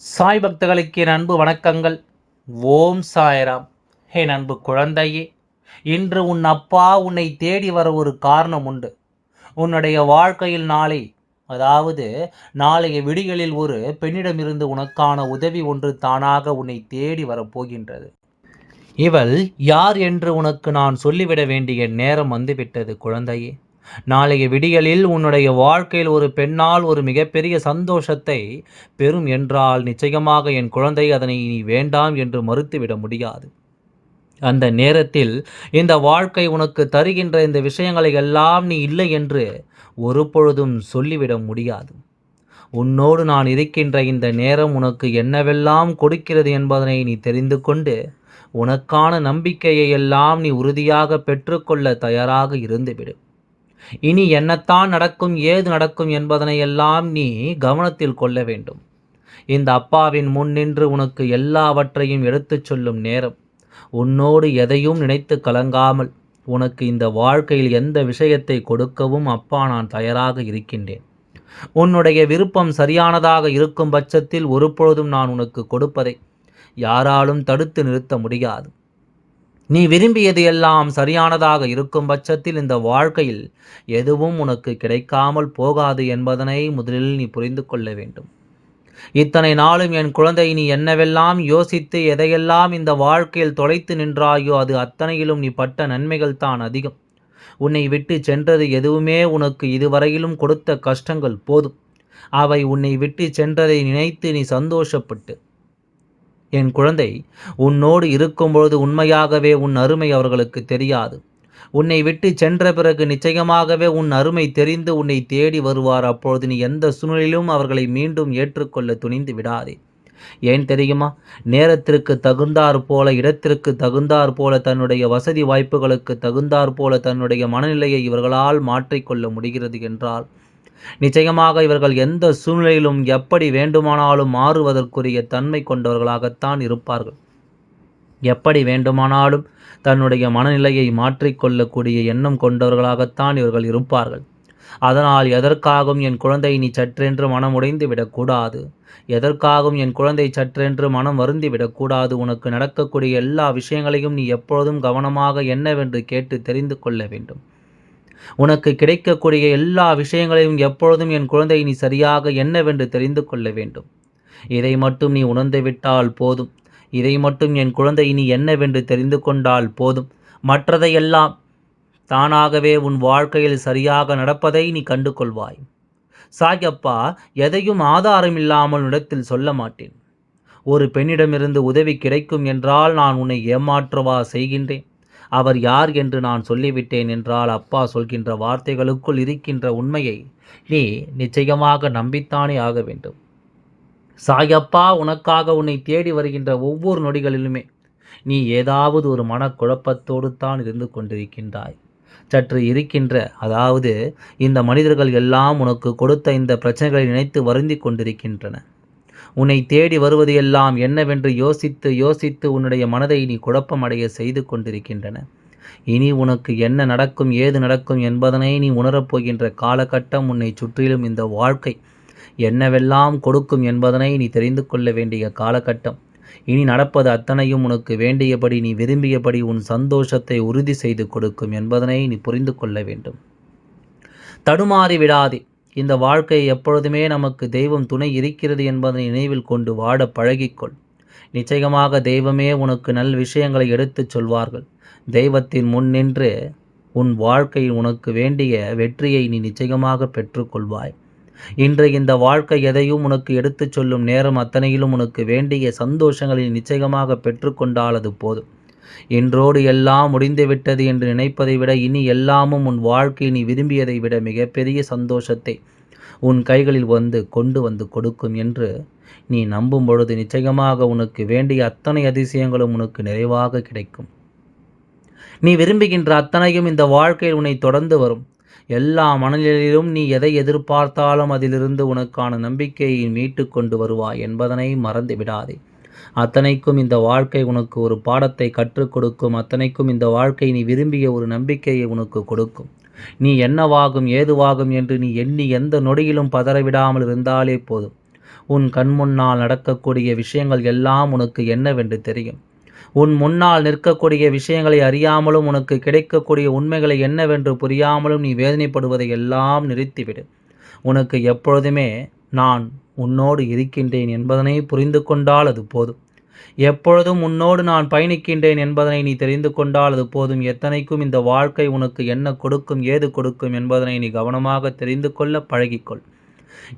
சாய் பக்தர்களுக்கு என் அன்பு வணக்கங்கள். ஓம் சாய்ராம். என் அன்பு குழந்தையே இன்று உன் அப்பா உன்னை தேடி வர ஒரு காரணம் உண்டு. உன்னுடைய வாழ்க்கையில் நாளை அதாவது நாளைய விடிகளில் ஒரு பெண்ணிடமிருந்து உனக்கான உதவி ஒன்று தானாக உன்னை தேடி வரப்போகின்றது இவள் யார் என்று உனக்கு நான் சொல்லிவிட வேண்டிய நேரம் வந்துவிட்டது குழந்தையே. நாளைய விடியலில் உன்னுடைய வாழ்க்கையில் ஒரு பெண்ணால் ஒரு மிகப்பெரிய சந்தோஷத்தை பெறும் என்றால் நிச்சயமாக என் குழந்தை அதனை நீ வேண்டாம் என்று மறுத்துவிட முடியாது. அந்த நேரத்தில் இந்த வாழ்க்கை உனக்கு தருகின்ற இந்த விஷயங்களை எல்லாம் நீ இல்லை என்று ஒரு பொழுதும் சொல்லிவிட முடியாது. உன்னோடு நான் இருக்கின்ற இந்த நேரம் உனக்கு என்னவெல்லாம் கொடுக்கிறது என்பதனை நீ தெரிந்து கொண்டு உனக்கான நம்பிக்கையை எல்லாம் நீ உறுதியாக பெற்றுக்கொள்ள தயாராக இருந்துவிடு. இனி என்னத்தான் நடக்கும் ஏது நடக்கும் என்பதனை எல்லாம் நீ கவனத்தில் கொள்ள வேண்டும். இந்த அப்பாவின் முன் நின்று உனக்கு எல்லாவற்றையும் எடுத்துச் சொல்லும் நேரம். உன்னோடு எதையும் நினைத்து கலங்காமல் உனக்கு இந்த வாழ்க்கையில் எந்த விஷயத்தை கொடுக்கவும் அப்பா நான் தயாராக இருக்கின்றேன். உன்னுடைய விருப்பம் சரியானதாக இருக்கும் பட்சத்தில் ஒருபொழுதும் நான் உனக்கு கொடுப்பதை யாராலும் தடுத்து நிறுத்த முடியாது. நீ விரும்பியது எல்லாம் சரியானதாக இருக்கும் பட்சத்தில் இந்த வாழ்க்கையில் எதுவும் உனக்கு கிடைக்காமல் போகாது என்பதனை முதலில் நீ புரிந்து கொள்ள வேண்டும். இத்தனை நாளும் என் குழந்தை நீ என்னவெல்லாம் யோசித்து எதையெல்லாம் இந்த வாழ்க்கையில் தொலைத்து நின்றாயோ அது அத்தனையிலும் நீ பட்ட நன்மைகள் தான் அதிகம். உன்னை விட்டு சென்றது எதுவுமே உனக்கு இதுவரையிலும் கொடுத்த கஷ்டங்கள் போதும். அவை உன்னை விட்டு சென்றதை நினைத்து நீ சந்தோஷப்பட்டு என் குழந்தை உன்னோடு இருக்கும்பொழுது உண்மையாகவே உன் அருமை அவர்களுக்கு தெரியாது. உன்னை விட்டு சென்ற பிறகு நிச்சயமாகவே உன் அருமை தெரிந்து உன்னை தேடி வருவார். அப்பொழுது நீ எந்த சூழ்நிலையிலும் அவர்களை மீண்டும் ஏற்றுக்கொள்ள துணிந்து விடாதே. ஏன் தெரியுமா? நேரத்திற்கு தகுந்தாற் போல இடத்திற்கு தகுந்தாற் போல தன்னுடைய வசதி வாய்ப்புகளுக்கு தகுந்தாற் போல தன்னுடைய மனநிலையை இவர்களால் மாற்றிக்கொள்ள முடிகிறது என்றால் நிச்சயமாக இவர்கள் எந்த சூழ்நிலையிலும் எப்படி வேண்டுமானாலும் மாறுவதற்குரிய தன்மை கொண்டவர்களாகத்தான் இருப்பார்கள். எப்படி வேண்டுமானாலும் தன்னுடைய மனநிலையை மாற்றிக்கொள்ளக்கூடிய எண்ணம் கொண்டவர்களாகத்தான் இவர்கள் இருப்பார்கள். அதனால் எதற்காகவும் என் குழந்தை நீ சற்றென்று மனம் உடைந்து விடக்கூடாது. எதற்காகவும் என் குழந்தை சற்றென்று மனம் வருந்தி விடக்கூடாது. உனக்கு நடக்கக்கூடிய எல்லா விஷயங்களையும் நீ எப்பொழுதும் கவனமாக என்னவென்று கேட்டு தெரிந்து கொள்ள வேண்டும். உனக்கு கிடைக்கக்கூடிய எல்லா விஷயங்களையும் எப்பொழுதும் என் குழந்தை நீ சரியாக என்னவென்று தெரிந்து கொள்ள வேண்டும். இதை மட்டும் நீ உணர்ந்துவிட்டால் போதும். இதை மட்டும் என் குழந்தை நீ என்னவென்று தெரிந்து கொண்டால் போதும். மற்றதையெல்லாம் தானாகவே உன் வாழ்க்கையில் சரியாக நடப்பதை நீ கண்டு கொள்வாய் சாயப்பா எதையும் ஆதாரம் இல்லாமல் இடத்தில் சொல்ல மாட்டேன். ஒரு பெண்ணிடமிருந்து உதவி கிடைக்கும் என்றால் நான் உன்னை ஏமாற்றவா செய்கின்றேன். அவர் யார் என்று நான் சொல்லிவிட்டேன் என்றால் அப்பா சொல்கின்ற வார்த்தைகளுக்குள் இருக்கின்ற உண்மையை நீ நிச்சயமாக நம்பித்தானே ஆக வேண்டும். சாயப்பா உனக்காக உன்னை தேடி வருகின்ற ஒவ்வொரு நொடிகளிலுமே நீ ஏதாவது ஒரு மனக்குழப்பத்தோடு தான் இருந்து கொண்டிருக்கின்றாய். சற்று இருக்கின்ற அதாவது இந்த மனிதர்கள் எல்லாம் உனக்கு கொடுத்த இந்த பிரச்சனைகளை நினைத்து வருந்தி கொண்டிருக்கின்றன. உன்னை தேடி வருவது எல்லாம் என்னவென்று யோசித்து யோசித்து உன்னுடைய மனதை நீ குழப்பமடைய செய்து கொண்டிருக்கின்றன. இனி உனக்கு என்ன நடக்கும் ஏது நடக்கும் என்பதனை நீ உணரப்போகின்ற காலகட்டம் உன்னை சுற்றிலும் இந்த வாழ்க்கை என்னவெல்லாம் கொடுக்கும் என்பதனை நீ தெரிந்து கொள்ள வேண்டிய காலகட்டம். இனி நடப்பது அத்தனையும் உனக்கு வேண்டியபடி நீ விரும்பியபடி உன் சந்தோஷத்தை உறுதி செய்து கொடுக்கும் என்பதனை நீ புரிந்து கொள்ள வேண்டும். தடுமாறி விடாதே. இந்த வாழ்க்கை எப்பொழுதுமே நமக்கு தெய்வம் துணை இருக்கிறது என்பதை நினைவில் கொண்டு வாட பழகிக்கொள். நிச்சயமாக தெய்வமே உனக்கு நல் விஷயங்களை எடுத்துச் சொல்வார்கள். தெய்வத்தின் முன் நின்று உன் வாழ்க்கையில் உனக்கு வேண்டிய வெற்றியை நீ நிச்சயமாக பெற்றுக்கொள்வாய். இன்று இந்த வாழ்க்கை எதையும் உனக்கு எடுத்துச் சொல்லும் நேரம் அத்தனையிலும் உனக்கு வேண்டிய சந்தோஷங்களை நிச்சயமாக பெற்றுக்கொண்டால் அது போதும். இன்றோடு எல்லாம் முடிந்துவிட்டது என்று நினைப்பதை விட இனி எல்லாமும் உன் வாழ்க்கை நீ விரும்பியதை விட மிகப்பெரிய சந்தோஷத்தை உன் கைகளில் வந்து கொண்டு வந்து கொடுக்கும் என்று நீ நம்பும் பொழுது நிச்சயமாக உனக்கு வேண்டிய அத்தனை அதிசயங்களும் உனக்கு நிறைவாக கிடைக்கும். நீ விரும்புகின்ற அத்தனையும் இந்த வாழ்க்கையில் உன்னை தொடர்ந்து வரும். எல்லா மனநிலையிலும் நீ எதை எதிர்பார்த்தாலும் அதிலிருந்து உனக்கான நம்பிக்கையை மீட்டு கொண்டு வருவாய் என்பதனை மறந்து விடாதே. அத்தனைக்கும் இந்த வாழ்க்கை உனக்கு ஒரு பாடத்தை கற்றுக் கொடுக்கும். அத்தனைக்கும் இந்த வாழ்க்கை நீ விரும்பிய ஒரு நம்பிக்கையை உனக்கு கொடுக்கும். நீ என்னவாகும் ஏதுவாகும் என்று நீ எண்ணி எந்த நொடியிலும் பதறவிடாமல் இருந்தாலே போதும். உன் கண் முன்னால் நடக்கக்கூடிய விஷயங்கள் எல்லாம் உனக்கு என்னவென்று தெரியும். உன் முன்னால் நிற்கக்கூடிய விஷயங்களை அறியாமலும் உனக்கு கிடைக்கக்கூடிய உண்மைகளை என்னவென்று புரியாமலும் நீ வேதனைப்படுவதை எல்லாம் நிறுத்திவிடு. உனக்கு எப்பொழுதுமே நான் உன்னோடு இருக்கின்றேன் என்பதனை புரிந்து கொண்டால் அது போதும். எப்பொழுதும் உன்னோடு நான் பயணிக்கின்றேன் என்பதனை நீ தெரிந்து கொண்டால் அது போதும். எத்தனைக்கும் இந்த வாழ்க்கை உனக்கு என்ன கொடுக்கும் ஏது கொடுக்கும் என்பதனை நீ கவனமாக தெரிந்து கொள்ள பழகிக்கொள்.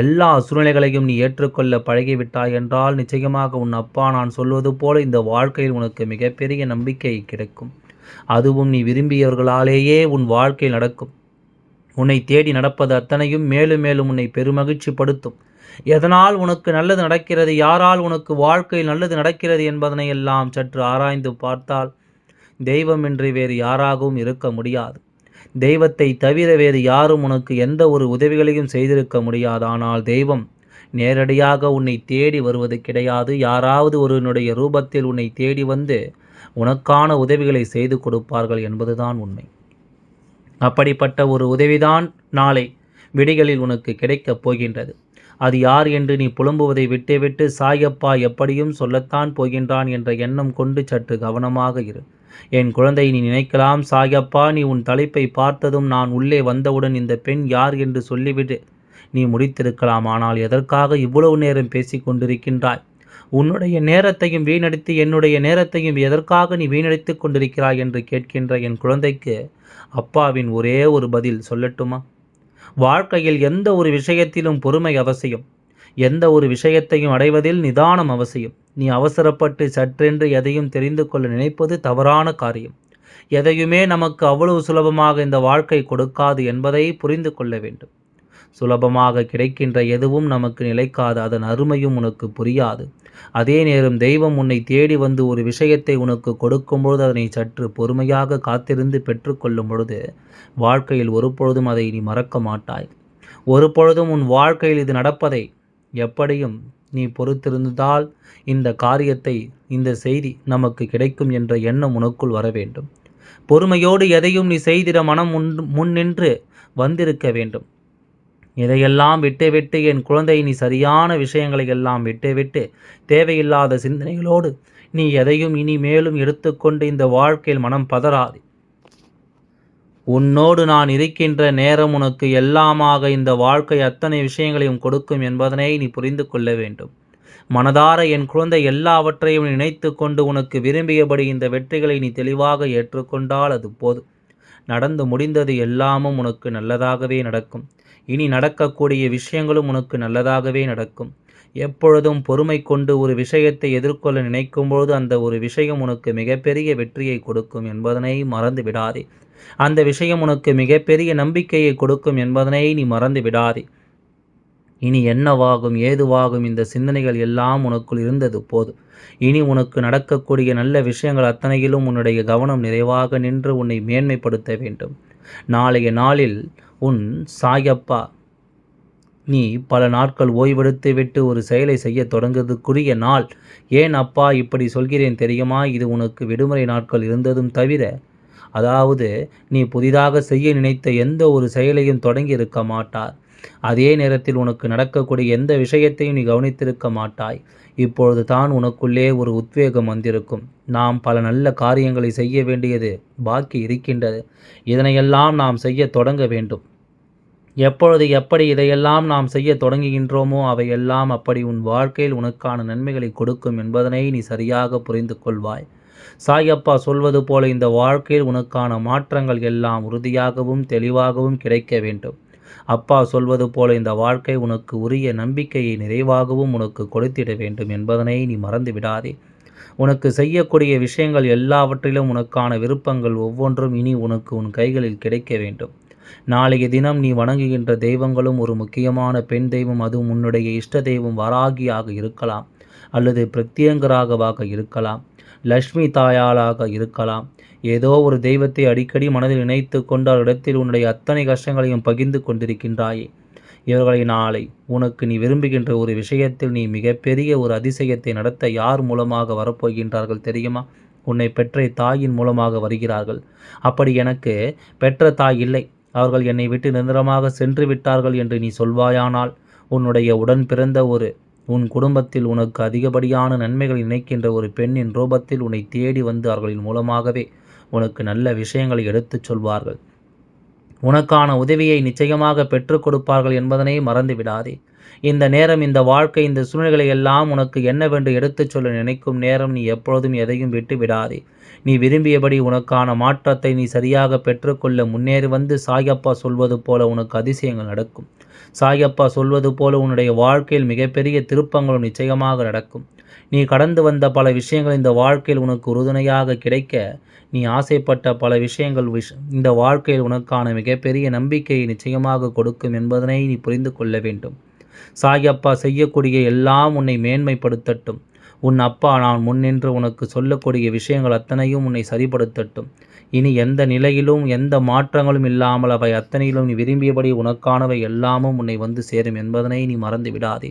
எல்லா சூழ்நிலைகளையும் நீ ஏற்றுக்கொள்ள பழகிவிட்டாய் என்றால் நிச்சயமாக உன் அப்பா நான் சொல்வது போல இந்த வாழ்க்கையில் உனக்கு மிகப்பெரிய நம்பிக்கை கிடைக்கும். அதுவும் நீ விரும்பியவர்களாலேயே உன் வாழ்க்கை நடக்கும். உன்னை தேடி நடப்பது அத்தனையும் மேலும் மேலும் உன்னை பெருமகிழ்ச்சி படுத்தும் எதனால் உனக்கு நல்லது நடக்கிறது யாரால் உனக்கு வாழ்க்கையில் நல்லது நடக்கிறது என்பதனை எல்லாம் சற்று ஆராய்ந்து பார்த்தால் தெய்வமின்றி வேறு யாராகவும் இருக்க முடியாது. தெய்வத்தை தவிர வேறு யாரும் உனக்கு எந்த ஒரு உதவிகளையும் செய்திருக்க முடியாது. ஆனால் தெய்வம் நேரடியாக உன்னை தேடி வருவது கிடையாது. யாராவது ஒருவனுடைய ரூபத்தில் உன்னை தேடி வந்து உனக்கான உதவிகளை செய்து கொடுப்பார்கள் என்பதுதான் உண்மை. அப்படிப்பட்ட ஒரு உதவிதான் நாளை விடிகளில் உனக்கு கிடைக்கப் போகின்றது. அது யார் என்று நீ புலம்புவதை விட்டுவிட்டு சாயப்பா எப்படியும் சொல்லத்தான் போகின்றான் என்ற எண்ணம் கொண்டு சற்று கவனமாக இரு. என் குழந்தை நீ நினைக்கலாம் சாயப்பா. நீ உன் தலைப்பை பார்த்ததும் நான் உள்ளே வந்தவுடன் இந்த பெண் யார் என்று சொல்லிவிடு நீ முடித்திருக்கலாம். ஆனால் எதற்காக இவ்வளவு நேரம் பேசிக் கொண்டிருக்கின்றாய்? உன்னுடைய நேரத்தையும் வீணடித்து என்னுடைய நேரத்தையும் எதற்காக நீ வீணடித்துக் கொண்டிருக்கிறாய் என்று கேட்கின்ற என் குழந்தைக்கு அப்பாவின் ஒரே ஒரு பதில் சொல்லட்டுமா? வாழ்க்கையில் எந்த ஒரு விஷயத்திலும் பொறுமை அவசியம். எந்த ஒரு விஷயத்தையும் அடைவதில் நிதானம் அவசியம். நீ அவசரப்பட்டு சற்றென்று எதையும் தெரிந்து கொள்ள நினைப்பது தவறான காரியம். எதையுமே நமக்கு அவ்வளவு சுலபமாக இந்த வாழ்க்கை கொடுக்காது என்பதை புரிந்து கொள்ள வேண்டும். சுலபமாக கிடைக்கின்ற எதுவும் நமக்கு நிலைக்காது. அதன் அருமையும் உனக்கு புரியாது. அதே நேரம் தெய்வம் உன்னை தேடி வந்து ஒரு விஷயத்தை உனக்கு கொடுக்கும்பொழுது அதனை சற்று பொறுமையாக காத்திருந்து பெற்றுக்கொள்ளும் பொழுது வாழ்க்கையில் ஒரு பொழுதும் அதை நீ மறக்க மாட்டாய். ஒரு பொழுதும் உன் வாழ்க்கையில் இது நடப்பதை எப்படியும் நீ பொறுத்திருந்தால் இந்த காரியத்தை இந்த செய்தி நமக்கு கிடைக்கும் என்ற எண்ணம் உனக்குள் வர வேண்டும். பொறுமையோடு எதையும் நீ செய்திட மனம் முன் முன் நின்று வந்திருக்க வேண்டும். இதையெல்லாம் விட்டுவிட்டு என் குழந்தை நீ சரியான விஷயங்களை எல்லாம் விட்டுவிட்டு தேவையில்லாத சிந்தனைகளோடு நீ எதையும் இனி மேலும் எடுத்துக்கொண்டு இந்த வாழ்க்கையில் மனம் பதறாது. உன்னோடு நான் இருக்கின்ற நேரம் உனக்கு எல்லாமாக இந்த வாழ்க்கை அத்தனை விஷயங்களையும் கொடுக்கும் என்பதனை நீ புரிந்து கொள்ள வேண்டும். மனதார என் குழந்தை எல்லாவற்றையும் நினைத்து கொண்டு உனக்கு விரும்பியபடி இந்த வெற்றிகளை நீ தெளிவாக ஏற்றுக்கொண்டால் அது போதும். நடந்து முடிந்தது எல்லாமும் உனக்கு நல்லதாகவே நடக்கும். இனி நடக்கக்கூடிய விஷயங்களும் உனக்கு நல்லதாகவே நடக்கும். எப்பொழுதும் பொறுமை கொண்டு ஒரு விஷயத்தை எதிர்கொள்ள நினைக்கும்பொழுது அந்த ஒரு விஷயம் உனக்கு மிகப்பெரிய வெற்றியை கொடுக்கும் என்பதனை மறந்து விடாதே அந்த விஷயம் உனக்கு மிகப்பெரிய நம்பிக்கையை கொடுக்கும் என்பதனை நீ மறந்து விடாதே இனி என்னவாகும் ஏதுவாகும் இந்த சிந்தனைகள் எல்லாம் உனக்குள் இருந்தது போதும் இனி உனக்கு நடக்கக்கூடிய நல்ல விஷயங்கள் அத்தனையிலும் உன்னுடைய கவனம் நிறைவாக நின்று உன்னை மேன்மைப்படுத்த வேண்டும். நாளைய நாளில் உன் சாயப்பா. நீ பல நாட்கள் ஓய்வெடுத்து விட்டு ஒரு செயலை செய்ய தொடங்குவதற்குரிய நாள். ஏன் அப்பா இப்படி சொல்கிறேன் தெரியுமா? இது உனக்கு விடுமுறை நாட்கள் இருந்ததும் தவிர அதாவது நீ புதிதாக செய்ய நினைத்த எந்த ஒரு செயலையும் தொடங்கி இருக்க மாட்டார். அதே நேரத்தில் உனக்கு நடக்கக்கூடிய எந்த விஷயத்தையும் நீ கவனித்திருக்க மாட்டாய். இப்பொழுது தான் உனக்குள்ளே ஒரு உத்வேகம் வந்திருக்கும். நாம் பல நல்ல காரியங்களை செய்ய வேண்டியது பாக்கி இருக்கின்றது. இதனையெல்லாம் நாம் செய்ய தொடங்க வேண்டும். எப்பொழுது எப்படி இதையெல்லாம் நாம் செய்ய தொடங்குகின்றோமோ அவையெல்லாம் அப்படி உன் வாழ்க்கையில் உனக்கான நன்மைகளை கொடுக்கும் என்பதனை நீ சரியாக புரிந்து கொள்வாய். சாயப்பா சொல்வது போல இந்த வாழ்க்கையில் உனக்கான மாற்றங்கள் எல்லாம் உறுதியாகவும் தெளிவாகவும் கிடைக்க வேண்டும். அப்பா சொல்வது போல இந்த வாழ்க்கை உனக்கு உரிய நம்பிக்கையை நிறைவாகவும் உனக்கு கொடுத்திட வேண்டும் என்பதனை நீ மறந்து விடாதே. உனக்கு செய்யக்கூடிய விஷயங்கள் எல்லாவற்றிலும் உனக்கான விருப்பங்கள் ஒவ்வொன்றும் இனி உனக்கு உன் கைகளில் கிடைக்க வேண்டும். நாளைய தினம் நீ வணங்குகின்ற தெய்வங்களும் ஒரு முக்கியமான பெண் தெய்வம் அதுவும் உன்னுடைய இஷ்ட தெய்வம் வராகியாக இருக்கலாம் அல்லது பிரத்யங்கராகவாக இருக்கலாம் லக்ஷ்மி தாயாளாக இருக்கலாம் ஏதோ ஒரு தெய்வத்தை அடிக்கடி மனதில் நினைத்து கொண்டு இடத்தில் உன்னுடைய அத்தனை கஷ்டங்களையும் பகிர்ந்து கொண்டிருக்கின்றாயே. இவர்களை நாளை உனக்கு நீ விரும்புகின்ற ஒரு விஷயத்தில் நீ மிகப்பெரிய ஒரு அதிசயத்தை நடத்த யார் மூலமாக வரப்போகின்றார்கள் தெரியுமா? உன்னை பெற்ற தாயின் மூலமாக வருகிறார்கள். அப்படி எனக்கு பெற்ற தாய் இல்லை. அவர்கள் என்னை விட்டு நிரந்தரமாக சென்று விட்டார்கள் என்று நீ சொல்வாயானால் உன்னுடைய உடன் பிறந்த ஒரு உன் குடும்பத்தில் உனக்கு அதிகப்படியான நன்மைகள் நினைக்கின்ற ஒரு பெண்ணின் ரூபத்தில் உன்னை தேடி வந்து அவர்களின் மூலமாகவே உனக்கு நல்ல விஷயங்களை எடுத்துச் சொல்வார்கள். உனக்கான உதவியை நிச்சயமாக பெற்றுக் கொடுப்பார்கள் என்பதனை மறந்து விடாதே. இந்த நேரம் இந்த வாழ்க்கை இந்த சூழ்நிலைகளை எல்லாம் உனக்கு என்னவென்று எடுத்துச் சொல்ல நினைக்கும் நேரம் நீ எப்பொழுதும் எதையும் விட்டு விடாதே. நீ விரும்பியபடி உனக்கான மாற்றத்தை நீ சரியாக பெற்றுக்கொள்ள முன்னேறி வந்து சாயப்பா சொல்வது போல உனக்கு அதிசயங்கள் நடக்கும். சாயப்பா சொல்வது போல உன்னுடைய வாழ்க்கையில் மிகப்பெரிய திருப்பங்களும் நிச்சயமாக நடக்கும். நீ கடந்து வந்த பல விஷயங்கள் இந்த வாழ்க்கையில் உனக்கு உறுதுணையாக கிடைக்க. நீ ஆசைப்பட்ட பல விஷயங்கள் விஷ இந்த வாழ்க்கையில் உனக்கான மிகப்பெரிய நம்பிக்கையை நிச்சயமாக கொடுக்கும் என்பதனை நீ புரிந்து கொள்ள வேண்டும். சாயப்பா செய்யக்கூடிய எல்லாம் உன்னை மேன்மைப்படுத்தட்டும். உன் அப்பா நான் முன்னின்று உனக்கு சொல்லக்கூடிய விஷயங்கள் அத்தனையும் உன்னை சரிப்படுத்தட்டும். இனி எந்த நிலையிலும் எந்த மாற்றங்களும் இல்லாமல் அவை அத்தனையிலும் நீ விரும்பியபடி உனக்கானவை எல்லாமும் உன்னை வந்து சேரும் என்பதனை நீ மறந்து விடாதே.